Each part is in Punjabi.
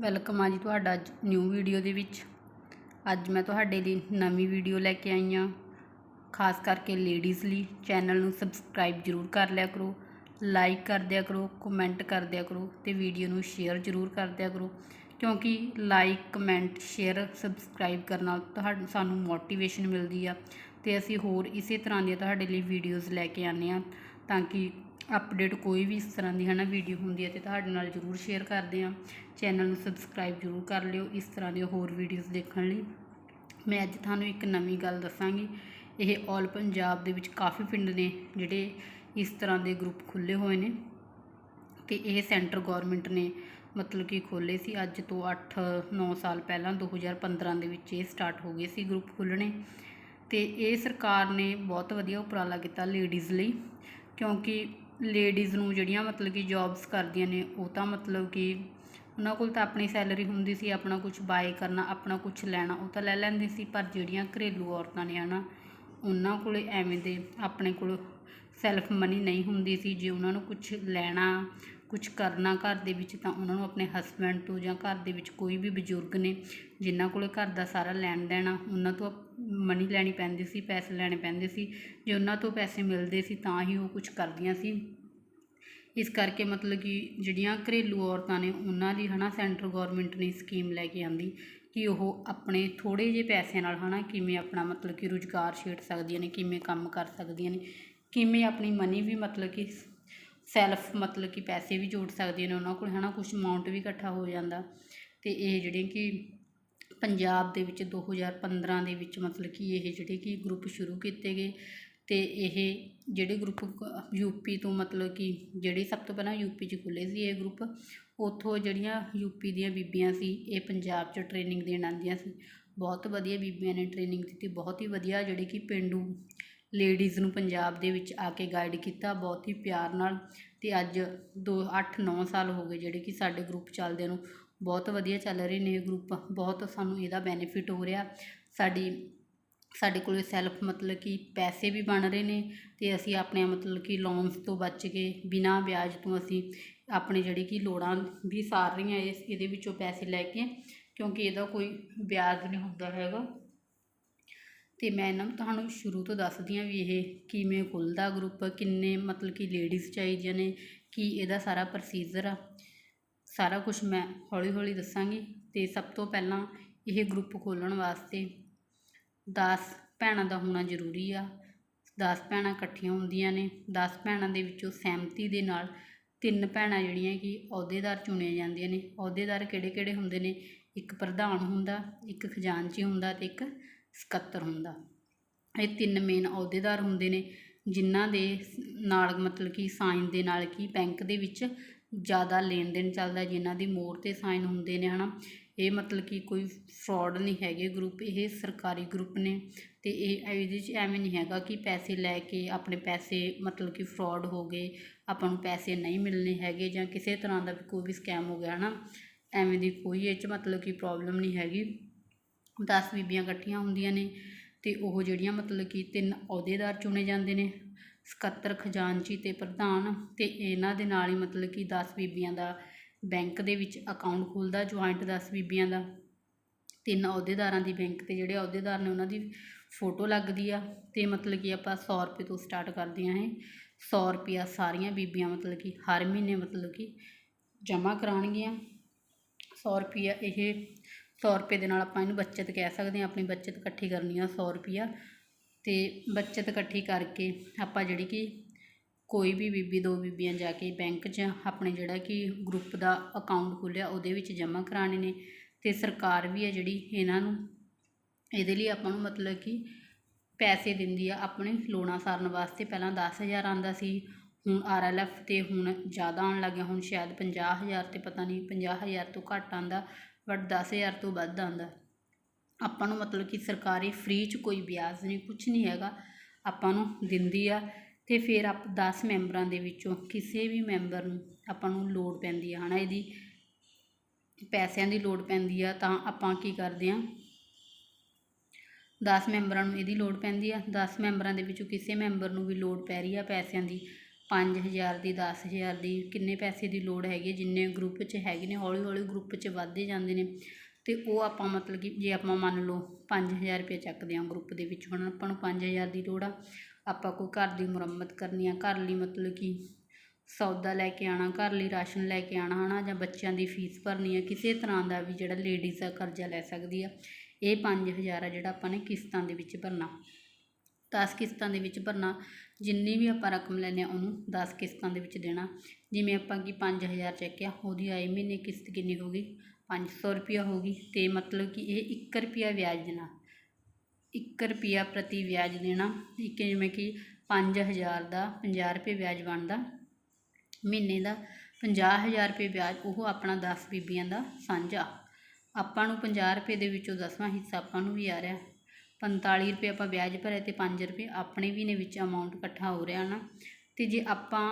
ਵੈਲਕਮ ਆ ਜੀ ਤੁਹਾਡਾ ਅੱਜ ਨਿਊ ਵੀਡੀਓ ਦੇ ਵਿੱਚ। ਅੱਜ ਮੈਂ ਤੁਹਾਡੇ ਲਈ ਨਵੀਂ ਵੀਡੀਓ ਲੈ ਕੇ ਆਈ ਹਾਂ। ਖਾਸ ਕਰਕੇ ਲੇਡੀਜ਼ ਲਈ ਚੈਨਲ ਨੂੰ ਸਬਸਕ੍ਰਾਈਬ ਜ਼ਰੂਰ ਕਰ ਲਿਆ ਕਰੋ। ਲਾਈਕ ਕਰ ਦਿਆ ਕਰੋ ਕਮੈਂਟ ਕਰ ਦਿਆ ਕਰੋ ਤੇ ਵੀਡੀਓ ਨੂੰ ਸ਼ੇਅਰ ਜ਼ਰੂਰ ਕਰ ਦਿਆ ਕਰੋ। ਕਿਉਂਕਿ ਲਾਈਕ ਕਮੈਂਟ ਸ਼ੇਅਰ ਸਬਸਕ੍ਰਾਈਬ ਕਰਨ ਨਾਲ ਤੁਹਾਨੂੰ ਸਾਨੂੰ ਮੋਟੀਵੇਸ਼ਨ ਮਿਲਦੀ ਆ ਤੇ ਅਸੀਂ ਹੋਰ ਇਸੇ ਤਰ੍ਹਾਂ ਦੀਆਂ ਤੁਹਾਡੇ ਲਈ ਵੀਡੀਓਜ਼ ਲੈ ਕੇ ਆਉਂਦੇ ਹਾਂ ਤਾਂ ਕਿ ਅਪਡੇਟ ਕੋਈ ਵੀ ਇਸ ਤਰ੍ਹਾਂ ਦੀ ਹੈ ਨਾ ਵੀਡੀਓ ਹੁੰਦੀ ਹੈ ਤੇ ਤੁਹਾਡੇ ਨਾਲ ਜ਼ਰੂਰ ਸ਼ੇਅਰ ਕਰਦੇ ਹਾਂ। ਚੈਨਲ ਨੂੰ ਸਬਸਕ੍ਰਾਈਬ ਜ਼ਰੂਰ ਕਰ ਲਿਓ ਇਸ ਤਰ੍ਹਾਂ ਦੀਆਂ ਹੋਰ ਵੀਡੀਓਜ਼ ਦੇਖਣ ਲਈ। ਮੈਂ ਅੱਜ ਤੁਹਾਨੂੰ ਇੱਕ ਨਵੀਂ ਗੱਲ ਦੱਸਾਂਗੀ। ਇਹ ਆਲ ਪੰਜਾਬ ਦੇ ਵਿੱਚ ਕਾਫੀ ਪਿੰਡ ਨੇ ਜਿਹੜੇ ਇਸ ਤਰ੍ਹਾਂ ਦੇ ਗਰੁੱਪ ਖੁੱਲ੍ਹੇ ਹੋਏ ਨੇ ਤੇ ਇਹ ਸੈਂਟਰ ਗਵਰਨਮੈਂਟ ਨੇ ਮਤਲਬ ਕਿ ਖੋਲ੍ਹੇ ਸੀ। ਅੱਜ ਤੋਂ 8-9 ਸਾਲ ਪਹਿਲਾਂ 2015 ਦੇ ਵਿੱਚ ਇਹ ਸਟਾਰਟ ਹੋ ਗਏ ਸੀ ਗਰੁੱਪ ਖੁੱਲ੍ਹਣੇ। ਤੇ ਇਹ ਸਰਕਾਰ ਨੇ ਬਹੁਤ ਵਧੀਆ ਉਪਰਾਲਾ ਕੀਤਾ ਲੇਡੀਜ਼ ਲਈ ਕਿਉਂਕਿ ਲੇਡੀਜ਼ ਨੂੰ ਜਿਹੜੀਆਂ ਮਤਲਬ ਕਿ ਜੋਬਸ ਕਰਦੀਆਂ ਨੇ, ਉਹ ਤਾਂ ਮਤਲਬ ਕਿ ਉਹਨਾਂ ਕੋਲ ਤਾਂ ਆਪਣੀ ਸੈਲਰੀ ਹੁੰਦੀ ਸੀ, ਆਪਣਾ ਕੁਛ ਬਾਏ ਕਰਨਾ, ਆਪਣਾ ਕੁਛ ਲੈਣਾ, ਉਹ ਤਾਂ ਲੈ ਲੈਂਦੇ ਸੀ, ਪਰ ਜਿਹੜੀਆਂ ਘਰੇਲੂ ਔਰਤਾਂ ਨੇ ਹੈ ਨਾ ਉਹਨਾਂ ਕੋਲ ਐਵੇਂ ਦੇ ਆਪਣੇ ਕੋਲ ਸੈਲਫ ਮਨੀ ਨਹੀਂ ਹੁੰਦੀ ਸੀ, ਜੇ ਉਹਨਾਂ ਨੂੰ ਕੁਛ ਲੈਣਾ ਕੁਝ ਕਰਨਾ ਘਰ ਦੇ ਵਿੱਚ ਤਾਂ ਉਹਨਾਂ ਨੂੰ ਆਪਣੇ ਹਸਬੈਂਡ ਤੋਂ ਜਾਂ ਘਰ ਦੇ ਵਿੱਚ ਕੋਈ ਵੀ ਬਜ਼ੁਰਗ ਨੇ, ਜਿਨ੍ਹਾਂ ਕੋਲ ਘਰ ਦਾ ਸਾਰਾ ਲੈਣ ਦੇਣ ਆ, ਉਹਨਾਂ ਤੋਂ ਮਨੀ ਲੈਣੀ ਪੈਂਦੀ ਸੀ, ਪੈਸੇ ਲੈਣੇ ਪੈਂਦੇ ਸੀ, ਜੇ ਉਹਨਾਂ ਤੋਂ ਪੈਸੇ ਮਿਲਦੇ ਸੀ ਤਾਂ ਹੀ ਉਹ ਕੁਝ ਕਰਦੀਆਂ ਸੀ। ਇਸ ਕਰਕੇ ਮਤਲਬ ਕਿ ਜਿਹੜੀਆਂ ਘਰੇਲੂ ਔਰਤਾਂ ਨੇ, ਉਹਨਾਂ ਦੀ ਹੈ ਨਾ ਸੈਂਟਰ ਗੌਰਮੈਂਟ ਨੇ ਸਕੀਮ ਲੈ ਕੇ ਆਂਦੀ ਕਿ ਉਹ ਆਪਣੇ ਥੋੜੇ ਜਿਹੇ ਪੈਸਿਆਂ ਨਾਲ ਹੈ ਨਾ ਕਿਵੇਂ ਆਪਣਾ ਮਤਲਬ ਕਿ ਰੁਜ਼ਗਾਰ ਛੇੜ ਸਕਦੀਆਂ ਨੇ, ਕਿਵੇਂ ਕੰਮ ਕਰ ਸਕਦੀਆਂ ਨੇ, ਕਿਵੇਂ ਆਪਣੀ ਮਨੀ ਵੀ ਮਤਲਬ ਕਿ ਸੈਲਫ ਮਤਲਬ ਕਿ ਪੈਸੇ ਵੀ ਜੋੜ ਸਕਦੇ ਨੇ ਉਹਨਾਂ ਕੋਲ, ਹੈ ਨਾ? ਕੁਝ ਅਮਾਉਂਟ ਵੀ ਇਕੱਠਾ ਹੋ ਜਾਂਦਾ। ਅਤੇ ਇਹ ਜਿਹੜੇ ਕਿ ਪੰਜਾਬ ਦੇ ਵਿੱਚ 2015 ਦੇ ਵਿੱਚ ਮਤਲਬ ਕਿ ਇਹ ਜਿਹੜੇ ਕਿ ਗਰੁੱਪ ਸ਼ੁਰੂ ਕੀਤੇ ਗਏ। ਅਤੇ ਇਹ ਜਿਹੜੇ ਗਰੁੱਪ ਯੂਪੀ ਤੋਂ ਮਤਲਬ ਕਿ ਜਿਹੜੇ ਸਭ ਤੋਂ ਪਹਿਲਾਂ ਯੂਪੀ 'ਚ ਖੁੱਲ੍ਹੇ ਸੀ ਇਹ ਗਰੁੱਪ ਉੱਥੋਂ ਜਿਹੜੀਆਂ ਯੂਪੀ ਦੀਆਂ ਬੀਬੀਆਂ ਸੀ, ਇਹ ਪੰਜਾਬ 'ਚ ਟ੍ਰੇਨਿੰਗ ਦੇਣ ਆਉਂਦੀਆਂ ਸੀ। ਬਹੁਤ ਵਧੀਆ ਬੀਬੀਆਂ ਨੇ ਟ੍ਰੇਨਿੰਗ ਦਿੱਤੀ, ਬਹੁਤ ਹੀ ਵਧੀਆ ਜਿਹੜੇ ਕਿ ਪੇਂਡੂ ਲੇਡੀਜ਼ ਨੂੰ ਪੰਜਾਬ ਦੇ ਵਿੱਚ ਆ ਕੇ ਗਾਈਡ ਕੀਤਾ, ਬਹੁਤ ਹੀ ਪਿਆਰ ਨਾਲ ਅਤੇ ਅੱਜ 2 8 9 ਸਾਲ ਹੋ ਗਏ ਜਿਹੜੇ ਕਿ ਸਾਡੇ ਗਰੁੱਪ ਚੱਲਦੇ ਨੂੰ, ਬਹੁਤ ਵਧੀਆ ਚੱਲ ਰਹੇ ਨੇ ਇਹ ਗਰੁੱਪ ਬਹੁਤ ਸਾਨੂੰ ਇਹਦਾ ਬੈਨੀਫਿਟ ਹੋ ਰਿਹਾ। ਸਾਡੀ, ਸਾਡੇ ਕੋਲ ਸੈਲਫ ਮਤਲਬ ਕਿ ਪੈਸੇ ਵੀ ਬਣ ਰਹੇ ਨੇ ਅਤੇ ਅਸੀਂ ਆਪਣੇ ਮਤਲਬ ਕਿ ਲੋਨਸ ਤੋਂ ਬਚ ਕੇ ਬਿਨਾਂ ਵਿਆਜ ਤੋਂ ਅਸੀਂ ਆਪਣੇ ਜਿਹੜੀ ਕਿ ਲੋੜਾਂ ਵੀ ਸਾਰ ਰਹੀਆਂ ਇਸ, ਇਹਦੇ ਵਿੱਚੋਂ ਪੈਸੇ ਲੈ ਕੇ ਕਿਉਂਕਿ ਇਹਦਾ ਕੋਈ ਵਿਆਜ ਨਹੀਂ ਹੁੰਦਾ ਹੈਗਾ। ਤੇ ਮੈਂ ਇਹਨਾਂ ਨੂੰ ਤੁਹਾਨੂੰ ਸ਼ੁਰੂ ਤੋਂ ਦੱਸਦੀ ਹਾਂ ਵੀ ਇਹ ਕਿਵੇਂ ਖੁੱਲ੍ਹਦਾ ਗਰੁੱਪ ਕਿੰਨੇ ਮਤਲਬ ਕਿ ਲੇਡੀਜ਼ ਚਾਹੀਦੀਆਂ ਨੇ, ਕੀ ਇਹਦਾ ਸਾਰਾ ਪ੍ਰੋਸੀਜਰ ਆ। ਸਾਰਾ ਕੁਝ ਮੈਂ ਹੌਲੀ ਹੌਲੀ ਦੱਸਾਂਗੀ ਤੇ ਸਭ ਤੋਂ ਪਹਿਲਾਂ ਇਹ ਗਰੁੱਪ ਖੋਲ੍ਹਣ ਵਾਸਤੇ 10 ਭੈਣਾਂ ਦਾ ਹੋਣਾ ਜ਼ਰੂਰੀ ਆ। 10 ਭੈਣਾਂ ਇਕੱਠੀਆਂ ਹੁੰਦੀਆਂ ਨੇ 10 ਭੈਣਾਂ ਦੇ ਵਿੱਚੋਂ ਸਹਿਮਤੀ ਦੇ ਨਾਲ ਤਿੰਨ ਭੈਣਾਂ ਜਿਹੜੀਆਂ ਕਿ ਅਹੁਦੇਦਾਰ ਚੁਣੀਆਂ ਜਾਂਦੀਆਂ ਨੇ। ਅਹੁਦੇਦਾਰ ਕਿਹੜੇ ਕਿਹੜੇ ਹੁੰਦੇ ਨੇ? ਇੱਕ ਪ੍ਰਧਾਨ ਹੁੰਦਾ, ਇੱਕ ਖਜ਼ਾਨਚੀ ਹੁੰਦਾ ਤੇ ਇੱਕ ਸਕੱਤਰ ਹੁੰਦਾ। ਇਹ ਤਿੰਨ ਮੇਨ ਅਹੁਦੇਦਾਰ ਹੁੰਦੇ ਨੇ, ਜਿਨ੍ਹਾਂ ਦੇ ਨਾਲ ਮਤਲਬ ਕਿ ਸਾਈਨ ਦੇ ਨਾਲ ਕੀ ਬੈਂਕ ਦੇ ਵਿੱਚ ਜ਼ਿਆਦਾ ਲੈਣ ਦੇਣ ਚੱਲਦਾ, ਜਿਨ੍ਹਾਂ ਦੀ ਮੋਹਰ ਤੇ ਸਾਈਨ ਹੁੰਦੇ ਨੇ, ਹਨਾ। ਇਹ ਮਤਲਬ ਕਿ ਕੋਈ ਫਰਾਡ ਨਹੀਂ ਹੈਗੇ ਗਰੁੱਪ ਇਹ ਸਰਕਾਰੀ ਗਰੁੱਪ ਨੇ। ਤੇ ਇਹ, ਇਹਦੇ 'ਚ ਐਵੇਂ ਨਹੀਂ ਹੈਗਾ ਕਿ ਪੈਸੇ ਲੈ ਕੇ ਆਪਣੇ ਪੈਸੇ ਮਤਲਬ ਕਿ ਫਰਾਡ ਹੋ ਗਏ, ਆਪਾਂ ਨੂੰ ਪੈਸੇ ਨਹੀਂ ਮਿਲਣੇ ਹੈਗੇ ਜਾਂ ਕਿਸੇ ਤਰ੍ਹਾਂ ਦਾ ਕੋਈ ਵੀ ਸਕੈਮ ਹੋ ਗਿਆ, ਹਨਾ। ਐਵੇਂ ਦੀ ਕੋਈ ਇਹ 'ਚ ਮਤਲਬ ਕਿ ਪ੍ਰੋਬਲਮ ਨਹੀਂ ਹੈਗੀ। ਦਸ ਬੀਬੀਆਂ ਇਕੱਠੀਆਂ ਹੁੰਦੀਆਂ ਨੇ ਅਤੇ ਉਹ ਜਿਹੜੀਆਂ ਮਤਲਬ ਕਿ ਤਿੰਨ ਅਹੁਦੇਦਾਰ ਚੁਣੇ ਜਾਂਦੇ ਨੇ, ਸਕੱਤਰ, ਖਜ਼ਾਨਚੀ ਅਤੇ ਪ੍ਰਧਾਨ ਅਤੇ ਇਹਨਾਂ ਦੇ ਨਾਲ ਹੀ ਮਤਲਬ ਕਿ ਦਸ ਬੀਬੀਆਂ ਦਾ ਬੈਂਕ ਦੇ ਵਿੱਚ ਅਕਾਊਂਟ ਖੁੱਲਦਾ ਜੁਆਇੰਟ ਦਸ ਬੀਬੀਆਂ ਦਾ। ਤਿੰਨ ਅਹੁਦੇਦਾਰਾਂ ਦੀ ਬੈਂਕ ਤੇ ਜਿਹੜੇ ਅਹੁਦੇਦਾਰ ਨੇ ਉਹਨਾਂ ਦੀ ਫੋਟੋ ਲੱਗਦੀ ਆ ਅਤੇ ਮਤਲਬ ਕਿ ਆਪਾਂ ਸੌ ਰੁਪਏ ਤੋਂ ਸਟਾਰਟ ਕਰਦੇ ਹਾਂ ਇਹ। 100 ਰੁਪਿਆ ਸਾਰੀਆਂ ਬੀਬੀਆਂ ਮਤਲਬ ਕਿ ਹਰ ਮਹੀਨੇ ਮਤਲਬ ਕਿ ਜਮ੍ਹਾਂ ਕਰਾਉਣਗੀਆਂ। ਸੌ ਰੁਪਿਆ ਇਹ 100 ਰੁਪਏ ਦੇ ਨਾਲ ਆਪਾਂ ਇਹਨੂੰ ਬੱਚਤ ਕਹਿ ਸਕਦੇ ਹਾਂ, ਆਪਣੀ ਬੱਚਤ ਇਕੱਠੀ ਕਰਨੀ ਆ 100 ਰੁਪਿਆ ਅਤੇ ਬੱਚਤ ਇਕੱਠੀ ਕਰਕੇ ਆਪਾਂ ਜਿਹੜੀ ਕਿ ਕੋਈ ਵੀ ਬੀਬੀ, ਦੋ ਬੀਬੀਆਂ ਜਾ ਕੇ ਬੈਂਕ 'ਚ ਆਪਣੇ ਜਿਹੜਾ ਕਿ ਗਰੁੱਪ ਦਾ ਅਕਾਊਂਟ ਖੋਲ੍ਹਿਆ, ਉਹਦੇ ਵਿੱਚ ਜਮ੍ਹਾਂ ਕਰਾਉਣੇ ਨੇ। ਅਤੇ ਸਰਕਾਰ ਵੀ ਹੈ ਜਿਹੜੀ ਇਹਨਾਂ ਨੂੰ, ਇਹਦੇ ਲਈ ਆਪਾਂ ਨੂੰ ਮਤਲਬ ਕਿ ਪੈਸੇ ਦਿੰਦੀ ਆ। ਆਪਣੇ ਲੋੜਾਂ ਸਾਰਨ ਵਾਸਤੇ ਪਹਿਲਾਂ 10000 ਆਂਦਾ ਸੀ, ਹੁਣ ਆਰਐਲਐਫ ਤੇ ਹੁਣ ਜ਼ਿਆਦਾ ਆਉਣ ਲੱਗਿਆ। ਹੁਣ ਸ਼ਾਇਦ 50000 ਤੇ ਪਤਾ ਨਹੀਂ 50000 ਤੋਂ ਘੱਟ ਆਂਦਾ ਬਟ 10000 ਤੋਂ ਵੱਧ ਆਉਂਦਾ। ਆਪਾਂ ਨੂੰ ਮਤਲਬ ਕਿ ਸਰਕਾਰੀ ਫ੍ਰੀ 'ਚ ਕੋਈ ਵਿਆਜ ਨਹੀਂ ਕੁਝ ਨਹੀਂ ਹੈਗਾ। ਆਪਾਂ ਨੂੰ ਦਿੰਦੀ ਆ ਤੇ ਫਿਰ ਆਪ 10 ਮੈਂਬਰਾਂ ਦੇ ਵਿੱਚੋਂ ਕਿਸੇ ਵੀ ਮੈਂਬਰ ਨੂੰ ਆਪਾਂ ਨੂੰ ਲੋੜ ਪੈਂਦੀ ਆ। ਹਨਾ, ਇਹਦੀ ਪੈਸਿਆਂ ਦੀ ਲੋੜ ਪੈਂਦੀ ਆ, ਤਾਂ ਆਪਾਂ ਕੀ ਕਰਦੇ ਆ? 10 ਮੈਂਬਰਾਂ ਨੂੰ ਇਹਦੀ ਲੋੜ ਪੈਂਦੀ ਆ। 10 ਮੈਂਬਰਾਂ ਦੇ ਵਿੱਚੋਂ ਕਿਸੇ ਮੈਂਬਰ ਨੂੰ ਵੀ ਲੋੜ ਪੈ ਰਹੀ ਆ ਪੈਸਿਆਂ ਦੀ। ਪੰਜ ਹਜ਼ਾਰ ਦੀ ਦਸ ਹਜ਼ਾਰ ਦੀ ਕਿੰਨੇ ਪੈਸੇ ਦੀ ਲੋੜ ਹੈਗੀ ਹੈ, ਜਿੰਨੇ ਗਰੁੱਪ 'ਚ ਹੈਗੇ ਨੇ ਹੌਲੀ ਹੌਲੀ ਗਰੁੱਪ 'ਚ ਵੱਧਦੇ ਜਾਂਦੇ ਨੇ। ਅਤੇ ਉਹ ਆਪਾਂ ਮਤਲਬ ਕਿ ਜੇ ਆਪਾਂ ਮੰਨ ਲਓ 5000 ਰੁਪਏ ਚੱਕਦੇ ਹਾਂ ਗਰੁੱਪ ਦੇ ਵਿੱਚ ਹੁਣ ਆਪਾਂ ਨੂੰ ਪੰਜ ਹਜ਼ਾਰ ਦੀ ਲੋੜ ਆ ਆਪਾਂ ਕੋਈ ਘਰ ਦੀ ਮੁਰੰਮਤ ਕਰਨੀ ਆ ਘਰ ਲਈ ਮਤਲਬ ਕਿ ਸੌਦਾ ਲੈ ਕੇ ਆਉਣਾ ਘਰ ਲਈ ਰਾਸ਼ਨ ਲੈ ਕੇ ਆਉਣਾ ਹਨਾ ਜਾਂ ਬੱਚਿਆਂ ਦੀ ਫੀਸ ਭਰਨੀ ਆ ਕਿਸੇ ਤਰ੍ਹਾਂ ਦਾ ਵੀ ਜਿਹੜਾ ਲੇਡੀਜ਼ ਆ ਕਰਜ਼ਾ ਲੈ ਸਕਦੀ ਆ ਇਹ 5000 ਆ ਜਿਹੜਾ ਆਪਾਂ ਨੇ ਕਿਸ਼ਤਾਂ ਦੇ ਵਿੱਚ ਭਰਨਾ। 10 ਕਿਸ਼ਤਾਂ ਦੇ ਵਿੱਚ ਭਰਨਾ, ਜਿੰਨੀ ਵੀ ਆਪਾਂ ਰਕਮ ਲੈਂਦੇ ਹਾਂ ਉਹਨੂੰ 10 ਕਿਸ਼ਤਾਂ ਦੇ ਵਿੱਚ ਦੇਣਾ। ਜਿਵੇਂ ਆਪਾਂ ਕਿ 5000 ਚੱਕਿਆ ਉਹਦੀ ਆਏ ਮਹੀਨੇ ਕਿਸ਼ਤ ਕਿੰਨੀ ਹੋ ਗਈ? 500 ਰੁਪਿਆ ਹੋ ਗਈ। ਤੇ ਮਤਲਬ ਕਿ ਇਹ 1 ਰੁਪਿਆ ਵਿਆਜ ਦੇਣਾ। 1 ਰੁਪਿਆ ਪ੍ਰਤੀ ਵਿਆਜ ਦੇਣਾ। ਇੱਕ ਜਿਵੇਂ ਕਿ 5000 ਦਾ 50 ਰੁਪਏ ਵਿਆਜ ਬਣਦਾ। ਮਹੀਨੇ ਦਾ 50000 ਰੁਪਏ ਵਿਆਜ ਉਹ ਆਪਣਾ 10 ਬੀਬੀਆਂ ਦਾ ਸਾਂਝਾ। ਆਪਾਂ ਨੂੰ 50 ਰੁਪਏ ਦੇ ਵਿੱਚੋਂ ਦਸਵਾਂ ਹਿੱਸਾ ਆਪਾਂ ਨੂੰ ਵੀ ਆ ਰਿਹਾ। 45 ਰੁਪਏ ਆਪਾਂ ਵਿਆਜ ਭਰਿਆ ਤੇ 5 ਰੁਪਏ ਆਪਣੇ ਵੀ ਨੇ ਵਿੱਚ ਅਮਾਉਂਟ ਇਕੱਠਾ ਹੋ ਰਿਹਾ ਨਾ। ਤੇ ਜੇ ਆਪਾਂ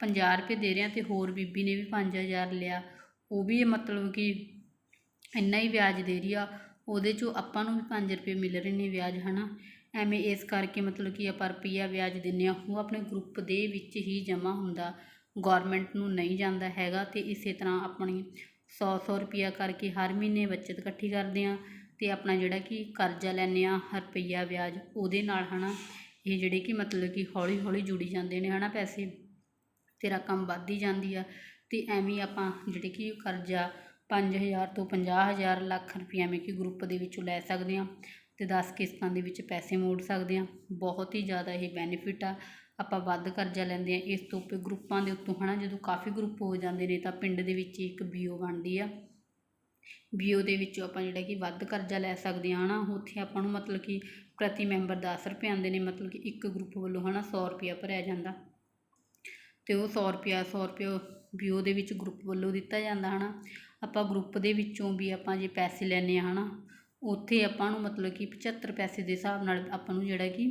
50 ਰੁਪਏ ਦੇ ਰਹੇ ਹਾਂ ਤੇ ਹੋਰ ਬੀਬੀ ਨੇ ਵੀ 5000 ਲਿਆ, ਉਹ ਵੀ ਮਤਲਬ ਕਿ ਇੰਨਾ ਹੀ ਵਿਆਜ ਦੇ ਰਹੀ ਆ, ਉਹਦੇ ਚੋਂ ਆਪਾਂ ਨੂੰ ਵੀ 5 ਰੁਪਏ ਮਿਲ ਰਹੇ ਨੇ ਵਿਆਜ, ਹਨਾ? ਐਵੇਂ ਇਸ ਕਰਕੇ ਮਤਲਬ ਕਿ ਆਪਾਂ ਰੁਪਈਆ ਵਿਆਜ ਦਿੰਦੇ ਆ ਉਹ ਆਪਣੇ ਗਰੁੱਪ ਦੇ ਵਿੱਚ ਹੀ ਜਮ੍ਹਾਂ ਹੁੰਦਾ ਗੌਰਮੈਂਟ ਨੂੰ ਨਹੀਂ ਜਾਂਦਾ ਹੈਗਾ ਤੇ ਇਸੇ ਤਰ੍ਹਾਂ ਆਪਣੀ 100 100 ਰੁਪਈਆ ਕਰਕੇ ਹਰ ਮਹੀਨੇ ਬੱਚਤ ਇਕੱਠੀ ਕਰਦੇ ਆ ਅਤੇ ਆਪਣਾ ਜਿਹੜਾ ਕਿ ਕਰਜ਼ਾ ਲੈਂਦੇ ਹਾਂ ਰੁਪਈਆ ਵਿਆਜ ਉਹਦੇ ਨਾਲ ਹੈ ਨਾ ਇਹ ਜਿਹੜੇ ਕਿ ਮਤਲਬ ਕਿ ਹੌਲੀ ਹੌਲੀ ਜੁੜੀ ਜਾਂਦੇ ਨੇ ਹੈ ਨਾ ਪੈਸੇ? ਤੇ ਰਕਮ ਵੱਧਦੀ ਜਾਂਦੀ ਆ ਅਤੇ ਐਵੇਂ ਆਪਾਂ ਜਿਹੜੇ ਕਿ ਕਰਜ਼ਾ ਪੰਜ ਹਜ਼ਾਰ ਤੋਂ ਪੰਜਾਹ ਹਜ਼ਾਰ ਲੱਖ ਰੁਪਈਆ ਐਵੇਂ ਕਿ ਗਰੁੱਪ ਦੇ ਵਿੱਚੋਂ ਲੈ ਸਕਦੇ ਹਾਂ ਅਤੇ ਦਸ ਕਿਸ਼ਤਾਂ ਦੇ ਵਿੱਚ ਪੈਸੇ ਮੋੜ ਸਕਦੇ ਹਾਂ। ਬਹੁਤ ਹੀ ਜ਼ਿਆਦਾ ਇਹ ਬੈਨੀਫਿਟ ਆ। ਆਪਾਂ ਵੱਧ ਕਰਜ਼ਾ ਲੈਂਦੇ ਹਾਂ। ਇਸ ਤੋਂ ਉੱਪਰ ਗਰੁੱਪਾਂ ਦੇ ਉੱਤੋਂ ਹੈ ਨਾ ਜਦੋਂ ਕਾਫੀ ਗਰੁੱਪ ਹੋ ਜਾਂਦੇ ਨੇ ਤਾਂ ਪਿੰਡ ਦੇ ਵਿੱਚ ਇੱਕ ਬੀਓ ਬਣਦੀ ਆ। ਬੀਓ ਦੇ ਵਿੱਚੋਂ ਆਪਾਂ ਜਿਹੜਾ ਕਿ ਵੱਧ ਕਰਜ਼ਾ ਲੈ ਸਕਦੇ ਹਾਂ ਹੈ ਨਾ ਉੱਥੇ ਆਪਾਂ ਨੂੰ ਮਤਲਬ ਕਿ ਪ੍ਰਤੀ ਮੈਂਬਰ ਦਸ ਰੁਪਏ ਆਉਂਦੇ ਨੇ, ਮਤਲਬ ਕਿ ਇੱਕ ਗਰੁੱਪ ਵੱਲੋਂ ਹੈ ਨਾ ਸੌ ਰੁਪਇਆ ਭਰਿਆ ਜਾਂਦਾ। ਅਤੇ ਉਹ ਸੌ ਰੁਪਇਆ ਸੌ ਰੁਪਇਆ ਬੀਓ ਦੇ ਵਿੱਚ ਗਰੁੱਪ ਵੱਲੋਂ ਦਿੱਤਾ ਜਾਂਦਾ ਹੈ ਨਾ ਆਪਾਂ ਗਰੁੱਪ ਦੇ ਵਿੱਚੋਂ ਵੀ ਆਪਾਂ ਜੇ ਪੈਸੇ ਲੈਂਦੇ ਹਾਂ ਹੈ ਨਾ ਉੱਥੇ ਆਪਾਂ ਨੂੰ ਮਤਲਬ ਕਿ 75 ਪੈਸੇ ਦੇ ਹਿਸਾਬ ਨਾਲ ਆਪਾਂ ਨੂੰ ਜਿਹੜਾ ਕਿ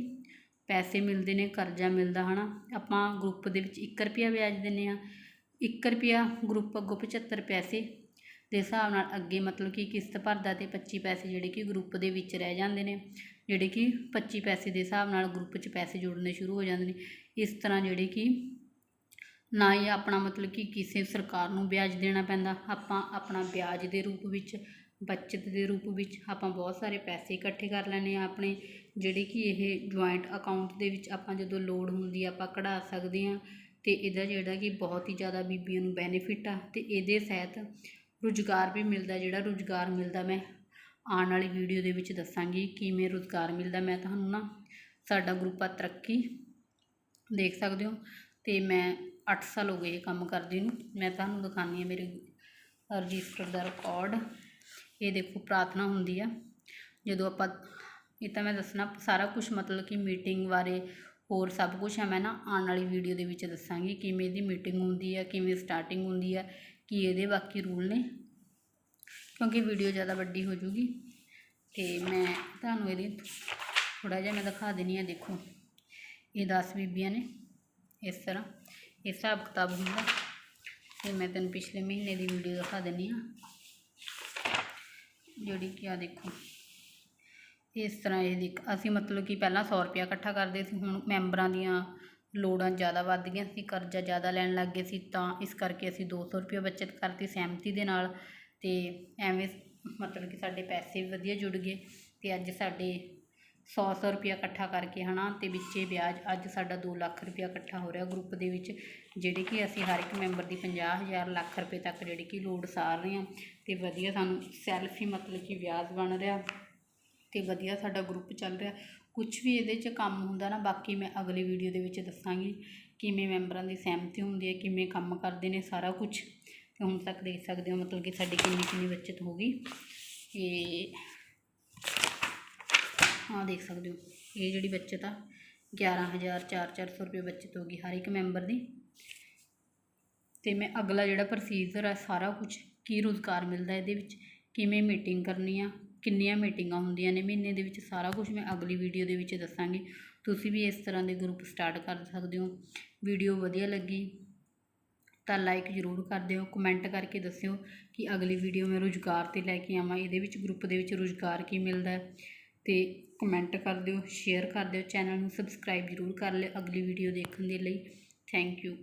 ਪੈਸੇ ਮਿਲਦੇ ਨੇ, ਕਰਜ਼ਾ ਮਿਲਦਾ ਹੈ ਨਾ ਆਪਾਂ ਗਰੁੱਪ ਦੇ ਵਿੱਚ ਇੱਕ ਰੁਪਇਆ ਵਿਆਜ ਦਿੰਦੇ ਹਾਂ। ਇੱਕ ਰੁਪਇਆ ਗਰੁੱਪ ਅੱਗੋਂ 75 ਪੈਸੇ ਦੇ ਹਿਸਾਬ ਨਾਲ ਅੱਗੇ ਮਤਲਬ ਕਿ ਕਿਸ਼ਤ ਭਰਦਾ ਅਤੇ ਪੱਚੀ ਪੈਸੇ ਜਿਹੜੇ ਕਿ ਗਰੁੱਪ ਦੇ ਵਿੱਚ ਰਹਿ ਜਾਂਦੇ ਨੇ, ਜਿਹੜੇ ਕਿ 25 ਪੈਸੇ ਦੇ ਹਿਸਾਬ ਨਾਲ ਗਰੁੱਪ 'ਚ ਪੈਸੇ ਜੁੜਨੇ ਸ਼ੁਰੂ ਹੋ ਜਾਂਦੇ ਨੇ। ਇਸ ਤਰ੍ਹਾਂ ਜਿਹੜੇ ਕਿ ਨਾ ਹੀ ਆਪਣਾ ਮਤਲਬ ਕਿ ਕਿਸੇ ਸਰਕਾਰ ਨੂੰ ਵਿਆਜ ਦੇਣਾ ਪੈਂਦਾ, ਆਪਾਂ ਆਪਣਾ ਵਿਆਜ ਦੇ ਰੂਪ ਵਿੱਚ, ਬੱਚਤ ਦੇ ਰੂਪ ਵਿੱਚ ਆਪਾਂ ਬਹੁਤ ਸਾਰੇ ਪੈਸੇ ਇਕੱਠੇ ਕਰ ਲੈਂਦੇ ਆ ਆਪਣੇ ਜਿਹੜੇ ਕਿ ਇਹ ਜੁਆਇੰਟ ਅਕਾਊਂਟ ਦੇ ਵਿੱਚ ਆਪਾਂ ਜਦੋਂ ਲੋੜ ਹੁੰਦੀ ਆ, ਆਪਾਂ ਕਢਾ ਸਕਦੇ ਆ ਤੇ ਇਹਦਾ ਜਿਹੜਾ ਕਿ ਬਹੁਤ ਹੀ ਜ਼ਿਆਦਾ ਬੀਬੀਆਂ ਨੂੰ ਬੈਨੀਫਿਟ ਆ ਤੇ ਇਹਦੇ ਸਹਿਤ ਰੁਜ਼ਗਾਰ ਵੀ ਮਿਲਦਾ ਜਿਹੜਾ ਰੁਜ਼ਗਾਰ ਮਿਲਦਾ ਮੈਂ ਆਉਣ ਵਾਲੀ ਵੀਡੀਓ ਦੇ ਵਿੱਚ ਦੱਸਾਂਗੀ ਕਿਵੇਂ ਰੁਜ਼ਗਾਰ ਮਿਲਦਾ ਮੈਂ ਤੁਹਾਨੂੰ ਨਾ ਸਾਡਾ ਗਰੁੱਪ ਆ ਤਰੱਕੀ ਦੇਖ ਸਕਦੇ ਹੋ ਤੇ ਮੈਂ 8 ਸਾਲ ਹੋ ਗਏ ਕੰਮ ਕਰਦੀ ਨੂੰ। ਮੈਂ ਤੁਹਾਨੂੰ ਦਿਖਾਉਂਦੀ ਹਾਂ ਮੇਰੇ ਰਜਿਸਟਰ ਦਾ ਰਿਕਾਰਡ ਇਹ ਦੇਖੋ ਪ੍ਰਾਰਥਨਾ ਹੁੰਦੀ ਆ। ਜਦੋਂ ਆਪਾਂ ਇਹ ਤਾਂ ਮੈਂ ਦੱਸਣਾ, ਸਾਰਾ ਕੁਝ ਮਤਲਬ ਕਿ ਮੀਟਿੰਗ ਬਾਰੇ ਹੋਰ ਸਭ ਕੁਝ ਹੈ ਮੈਂ ਨਾ ਆਉਣ ਵਾਲੀ ਵੀਡੀਓ ਦੇ ਵਿੱਚ ਦੱਸਾਂਗੀ ਕਿਵੇਂ ਇਹਦੀ ਮੀਟਿੰਗ ਹੁੰਦੀ ਹੈ ਕਿਵੇਂ ਸਟਾਰਟਿੰਗ ਹੁੰਦੀ ਹੈ ਕੀ ਇਹਦੇ ਬਾਕੀ ਰੂਲ ਨੇ, ਕਿਉਂਕਿ ਵੀਡੀਓ ਜ਼ਿਆਦਾ ਵੱਡੀ ਹੋ ਜੂਗੀ। ਤੇ ਮੈਂ ਤੁਹਾਨੂੰ ਇਹਦੀ ਥੋੜਾ ਜਿਹਾ ਮੈਂ ਦਿਖਾ ਦਿੰਨੀ ਆ ਦੇਖੋ। ਇਹ 10 ਬੀਬੀਆਂ ਨੇ, ਇਸ ਤਰ੍ਹਾਂ। ਇਹ ਹਿਸਾਬ ਕਿਤਾਬ ਹੁੰਦਾ। ਤੇ ਮੈਂ ਤੈਨੂੰ ਪਿਛਲੇ ਮਹੀਨੇ ਦੀ ਵੀਡੀਓ ਦਿਖਾ ਦਿੰਨੀ ਆ ਜਿਹੜੀ ਕਿ ਆ ਦੇਖੋ। ਇਸ ਤਰ੍ਹਾਂ ਇਹ ਦੇਖ, ਅਸੀਂ ਮਤਲਬ ਕਿ ਪਹਿਲਾਂ 100 ਰੁਪਇਆ ਇਕੱਠਾ ਕਰਦੇ ਸੀ, ਹੁਣ ਮੈਂਬਰਾਂ ਦੀਆਂ ਲੋੜਾਂ ਜ਼ਿਆਦਾ ਵੱਧ ਗਈਆਂ ਸੀ, ਕਰਜ਼ਾ ਜ਼ਿਆਦਾ ਲੈਣ ਲੱਗ ਗਏ ਸੀ, ਤਾਂ ਇਸ ਕਰਕੇ ਅਸੀਂ ਦੋ ਸੌ ਰੁਪਇਆ ਬੱਚਤ ਕਰਤੀ ਸਹਿਮਤੀ ਦੇ ਨਾਲ ਅਤੇ ਐਵੇਂ ਮਤਲਬ ਕਿ ਸਾਡੇ ਪੈਸੇ ਵੀ ਵਧੀਆ ਜੁੜ ਗਏ ਅਤੇ ਅੱਜ ਸਾਡੇ ਸੌ ਸੌ ਰੁਪਇਆ ਇਕੱਠਾ ਕਰਕੇ ਹੈ ਨਾ ਅਤੇ ਵਿੱਚੇ ਵਿਆਜ ਅੱਜ ਸਾਡਾ ਦੋ ਲੱਖ ਰੁਪਇਆ ਇਕੱਠਾ ਹੋ ਰਿਹਾ ਗਰੁੱਪ ਦੇ ਵਿੱਚ, ਜਿਹੜੇ ਕਿ ਅਸੀਂ ਹਰ ਇੱਕ ਮੈਂਬਰ ਦੀ ਪੰਜਾਹ ਹਜ਼ਾਰ ਲੱਖ ਰੁਪਏ ਤੱਕ ਜਿਹੜੀ ਕਿ ਲੋੜ ਸਾਰ ਰਹੇ ਹਾਂ ਅਤੇ ਵਧੀਆ ਸਾਨੂੰ ਸੈਲਫ ਹੀ ਮਤਲਬ ਕਿ ਵਿਆਜ ਬਣ ਰਿਹਾ ਅਤੇ ਵਧੀਆ ਸਾਡਾ ਗਰੁੱਪ ਚੱਲ ਰਿਹਾ। ਕੁਝ ਵੀ ਇਹਦੇ 'ਚ ਕੰਮ ਹੁੰਦਾ ਨਾ, ਬਾਕੀ ਮੈਂ ਅਗਲੀ ਵੀਡੀਓ ਦੇ ਵਿੱਚ ਦੱਸਾਂਗੀ ਕਿਵੇਂ ਮੈਂਬਰਾਂ ਦੀ ਸਹਿਮਤੀ ਹੁੰਦੀ ਹੈ, ਕਿਵੇਂ ਕੰਮ ਕਰਦੇ ਨੇ ਸਾਰਾ ਕੁਝ ਤੇ ਹੁਣ ਤੱਕ ਦੇਖ ਸਕਦੇ ਹੋ ਮਤਲਬ ਕਿ ਸਾਡੀ ਕਿੰਨੀ ਕਿੰਨੀ ਬੱਚਤ ਹੋ ਗਈ। ਤੇ ਹਾਂ ਦੇਖ ਸਕਦੇ ਹੋ, ਇਹ ਜਿਹੜੀ ਬੱਚਤ ਆ 11400 ਰੁਪਏ ਬੱਚਤ ਹੋ ਗਈ ਹਰ ਇੱਕ ਮੈਂਬਰ ਦੀ। ਤੇ ਮੈਂ ਅਗਲਾ ਜਿਹੜਾ ਪ੍ਰੋਸੀਜਰ ਆ ਸਾਰਾ ਕੁਝ ਕੀ ਰੁਜ਼ਗਾਰ ਮਿਲਦਾ ਇਹਦੇ ਵਿੱਚ, ਕਿਵੇਂ ਮੀਟਿੰਗ ਕਰਨੀ ਆ ਕਿੰਨੀਆਂ ਮੀਟਿੰਗਾਂ ਹੁੰਦੀਆਂ ਨੇ, ਮਹੀਨੇ ਦੇ ਵਿੱਚ ਸਾਰਾ ਕੁਝ ਮੈਂ ਅਗਲੀ ਵੀਡੀਓ ਦੇ ਵਿੱਚ ਦੱਸਾਂਗੀ। ਤੁਸੀਂ ਵੀ ਇਸ ਤਰ੍ਹਾਂ ਦੇ ਗਰੁੱਪ ਸਟਾਰਟ ਕਰ ਸਕਦੇ ਹੋ। ਵੀਡੀਓ ਵਧੀਆ ਲੱਗੀ ਤਾਂ ਲਾਈਕ ਜ਼ਰੂਰ ਕਰ ਦਿਓ। ਕਮੈਂਟ ਕਰਕੇ ਦੱਸਿਓ ਕਿ ਅਗਲੀ ਵੀਡੀਓ ਮੈਂ ਰੁਜ਼ਗਾਰ ਤੇ ਲੈ ਕੇ ਆਵਾਂ। ਇਹਦੇ ਵਿੱਚ ਗਰੁੱਪ ਦੇ ਵਿੱਚ ਰੁਜ਼ਗਾਰ ਕੀ ਮਿਲਦਾ ਹੈ ਤੇ ਕਮੈਂਟ ਕਰ ਦਿਓ ਸ਼ੇਅਰ ਕਰ ਦਿਓ। ਚੈਨਲ ਨੂੰ ਸਬਸਕ੍ਰਾਈਬ ਜ਼ਰੂਰ ਕਰ ਲਿਓ ਅਗਲੀ ਵੀਡੀਓ ਦੇਖਣ ਦੇ ਲਈ। Thank you